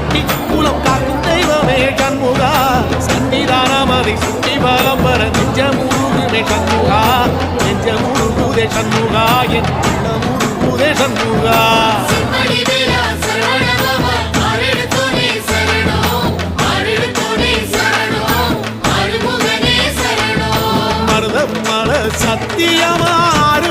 விரட்டி மூலம் காக்கும் தெய்வமே கண்முகா சன்னிதானமதி சுற்றி பலம் வர நெஞ்ச கண்முகா நெஞ்ச கண்முகா என் கண்முகா சத்தியமாறு